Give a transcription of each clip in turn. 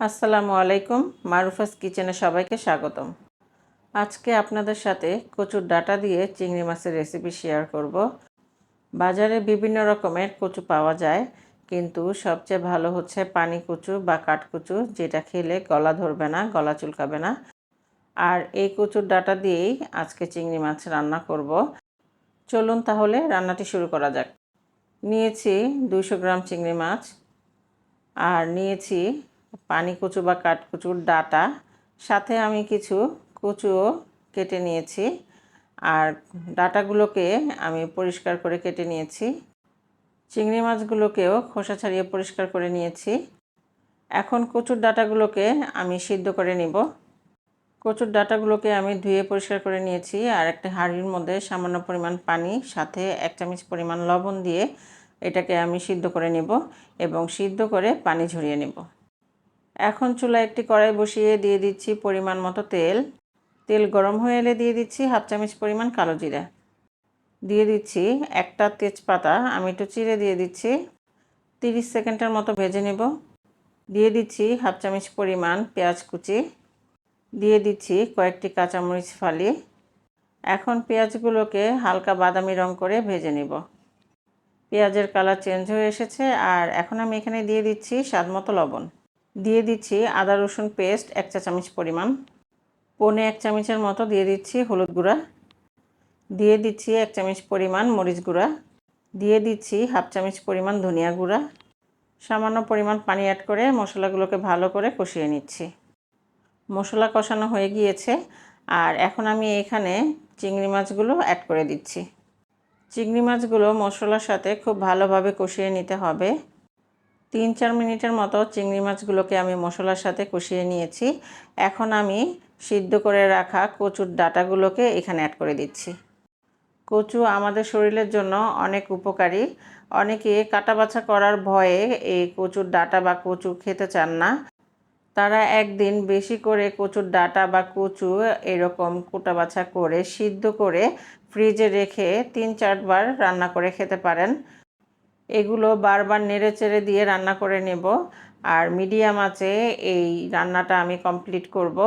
আসসালামু আলাইকুম, মারুফাস কিচেনে সবাইকে স্বাগতম। আজকে আপনাদের সাথে কচুর ডাটা দিয়ে চিংড়ি মাছের রেসিপি শেয়ার করব। বাজারে বিভিন্ন রকমের কচু পাওয়া যায়, কিন্তু সবচেয়ে ভালো হচ্ছে পানি কচু বা কাঠকচু যেটা খেলে গলা ধরবে না, গলা চুলকাবে না। আর এই কচুর ডাটা দিয়েই আজকে চিংড়ি মাছ রান্না করব। চলুন তাহলে রান্নাটি শুরু করা যাক। নিয়েছি দুশো গ্রাম চিংড়ি মাছ, আর নিয়েছি পানি কচু বা কাঠকচুর ডাটা, সাথে আমি কিছু কচুও কেটে নিয়েছি। আর ডাটাগুলোকে আমি পরিষ্কার করে কেটে নিয়েছি। চিংড়ি মাছগুলোকেও খোসা ছাড়িয়ে পরিষ্কার করে নিয়েছি। এখন কচুর ডাটাগুলোকে আমি সিদ্ধ করে নিব। কচুর ডাটাগুলোকে আমি ধুয়ে পরিষ্কার করে নিয়েছি। আর একটা হাঁড়ির মধ্যে সামান্য পরিমাণ পানি, সাথে এক চামচ পরিমাণ লবণ দিয়ে এটাকে আমি সিদ্ধ করে নেব এবং সিদ্ধ করে পানি ঝরিয়ে নেব। এখন চুলা একটি কড়াই বসিয়ে দিয়ে দিচ্ছি পরিমাণ মতো তেল। তেল গরম হয়ে এলে দিয়ে দিচ্ছি হাফ চামচ পরিমাণ কালো জিরা। দিয়ে দিচ্ছি একটা তেজপাতা, আমি একটু চিড়ে দিয়ে দিচ্ছি। তিরিশ সেকেন্ডের মতো ভেজে নেব। দিয়ে দিচ্ছি হাফ চামচ পরিমাণ পেঁয়াজ কুচি। দিয়ে দিচ্ছি কয়েকটি কাঁচামরিচ ফালি। এখন পেঁয়াজগুলোকে হালকা বাদামি রং করে ভেজে নেব। পেঁয়াজের কালার চেঞ্জ হয়ে এসেছে আর এখন আমি এখানে দিয়ে দিচ্ছি স্বাদ মতো লবণ। দিয়ে দিচ্ছি আদা, রসুন পেস্ট এক চা চামচ পরিমাণ। পনে এক চামচের মতো দিয়ে দিচ্ছি হলুদ গুঁড়া। দিয়ে দিচ্ছি এক চামচ পরিমাণ মরিচ গুঁড়া। দিয়ে দিচ্ছি হাফ চামচ পরিমাণ ধনিয়া গুঁড়া। সামান্য পরিমাণ পানি অ্যাড করে মশলাগুলোকে ভালো করে কষিয়ে নিচ্ছি। মশলা কষানো হয়ে গিয়েছে আর এখন আমি এখানে চিংড়ি মাছগুলো অ্যাড করে দিচ্ছি। চিংড়ি মাছগুলো মশলার সাথে খুব ভালোভাবে কষিয়ে নিতে হবে। তিন চার মিনিটের মতো চিংড়ি মাছগুলোকে আমি মশলার সাথে কষিয়ে নিয়েছি। এখন আমি সিদ্ধ করে রাখা কচুর ডাটাগুলোকে এখানে অ্যাড করে দিচ্ছি। কচু আমাদের শরীরের জন্য অনেক উপকারী। অনেকে কাটা বাছা করার ভয়ে এই কচুর ডাটা বা কচু খেতে চান না। তারা একদিন বেশি করে কচুর ডাটা বা কচু এরকম কোটা বাছা করে সিদ্ধ করে ফ্রিজে রেখে তিন চারবার রান্না করে খেতে পারেন। এগুলো বারবার নেড়ে চেড়ে দিয়ে রান্না করে নেব। আর মিডিয়াম আছে, এই রান্নাটা আমি কমপ্লিট করব।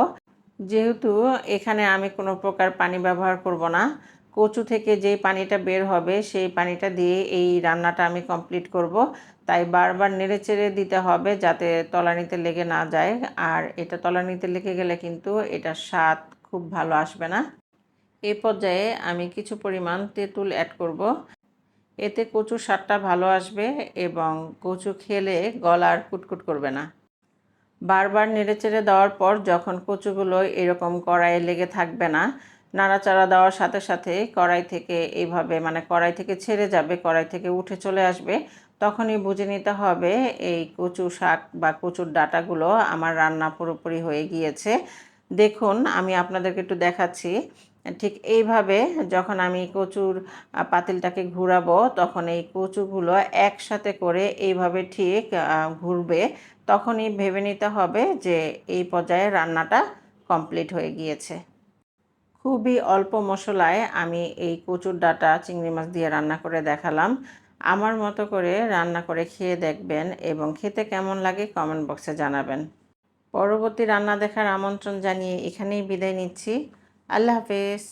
যেহেতু এখানে আমি কোনো প্রকার পানি ব্যবহার করব না, কচু থেকে যেই পানিটা বের হবে সেই পানিটা দিয়ে এই রান্নাটা আমি কমপ্লিট করব। তাই বারবার নেড়ে চেড়ে দিতে হবে যাতে তলানিতে লেগে না যায়। আর এটা তলানিতে লেগে গেলে কিন্তু এটা স্বাদ খুব ভালো আসবে না। এ পর্যায়ে আমি কিছু পরিমাণ তেঁতুল অ্যাড করব। এতে কচু স্বাদটা ভালো আসবে এবং কচু খেলে গলার কুটকুট করবে না। বারবার নেড়েচেড়ে দেওয়ার পর যখন কচুগুলো এরকম কড়াইয়ে লেগে থাকবে না, নাড়াচাড়া দেওয়ার সাথে সাথে কড়াই থেকে এইভাবে মানে কড়াই থেকে ছেড়ে যাবে, কড়াই থেকে উঠে চলে আসবে, তখনই বুঝে নিতে হবে এই কচু শাক বা কচুর ডাটাগুলো আমার রান্না পুরোপুরি হয়ে গিয়েছে। দেখুন, আমি আপনাদেরকে একটু দেখাচ্ছি। ঠিক এইভাবে যখন আমি কচুর পাতিলটাকে ঘুরাবো, তখন এই কচুগুলো একসাথে করে এইভাবে ঠিক ঘুরবে। তখনই ভেবে নিতে হবে যে এই পর্যায়ে রান্নাটা কমপ্লিট হয়ে গিয়েছে। খুবই অল্প মশলায় আমি এই কচুর ডাটা, চিংড়ি মাছ দিয়ে রান্না করে দেখালাম। আমার মতো করে রান্না করে খেয়ে দেখবেন এবং খেতে কেমন লাগে কমেন্ট বক্সে জানাবেন। পরবর্তী রান্না দেখার আমন্ত্রণ জানিয়ে এখানেই বিদায় নিচ্ছি। আল্লাহ হাফেজ।